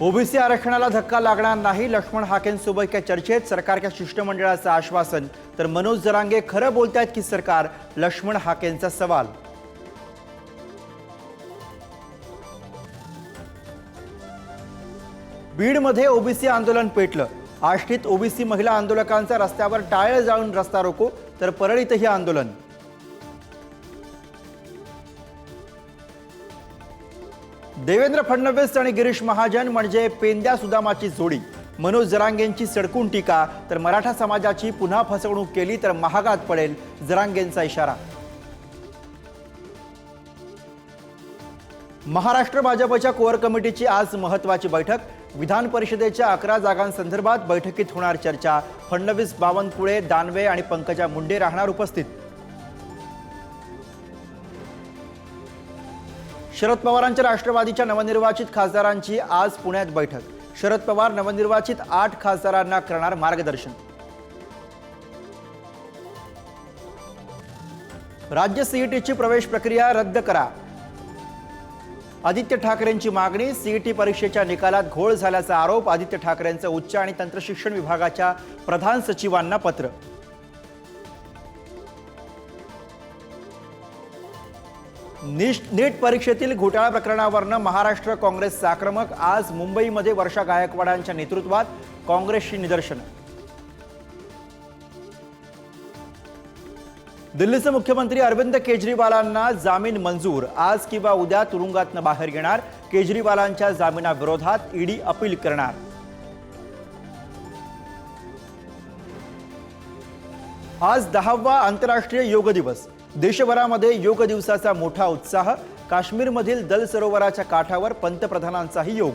OBC आरक्षणाला धक्का लागणार नाही लक्ष्मण हाकेंसोबतच्या चर्चेत सरकारच्या शिष्टमंडळाचं आश्वासन. तर मनोज जरांगे खरं बोलतायत की सरकार? लक्ष्मण हाकेंचा सवाल. बीडमध्ये ओबीसी आंदोलन पेटलं. आष्टीत ओबीसी महिला आंदोलकांचा रस्त्यावर टाळं जाळून रस्ता रोको तर परळीतही आंदोलन. देवेंद्र फडणवीस आणि गिरीश महाजन म्हणजे पेंद्या सुदामाची जोडी. मनोज जरांगेंची सडकून टीका तर मराठा समाजाची पुन्हा फसवणूक केली तर महागात पडेल जरांगेंचा इशारा. महाराष्ट्र भाजपच्या कोअर कमिटीची आज महत्वाची बैठक. विधान परिषदेच्या अकरा जागांसंदर्भात बैठकीत होणार चर्चा. फडणवीस बावनकुळे दानवे आणि पंकजा मुंडे राहणार उपस्थित. शरद पवारांच्या राष्ट्रवादीच्या नवनिर्वाचित खासदारांची आज पुण्यात बैठक. शरद पवार नवनिर्वाचित आठ खासदारांना करणार मार्गदर्शन. राज्य सीईटीची प्रवेश प्रक्रिया रद्द करा. आदित्य ठाकरेंची मागणी सीईटी परीक्षेच्या निकालात घोळ झाल्याचा आरोप आदित्य ठाकरेंचं उच्च आणि तंत्रशिक्षण विभागाच्या प्रधान सचिवांना पत्र. निश नीट परीक्षेतील घोटाळा प्रकरणावरनं महाराष्ट्र काँग्रेसचं आक्रमक. आज मुंबईमध्ये वर्षा गायकवाडांच्या नेतृत्वात काँग्रेसची निदर्शनं. दिल्लीचे मुख्यमंत्री अरविंद केजरीवालांना जामीन मंजूर. आज किंवा उद्या तुरुंगातनं बाहेर येणार. केजरीवालांच्या जामिनाविरोधात ईडी अपील करणार. आज दहावा आंतरराष्ट्रीय योग दिवस. देशभरामध्ये योग दिवसाचा मोठा उत्साह काश्मीरमधील दल सरोवराच्या काठावर पंतप्रधानांचाही योग.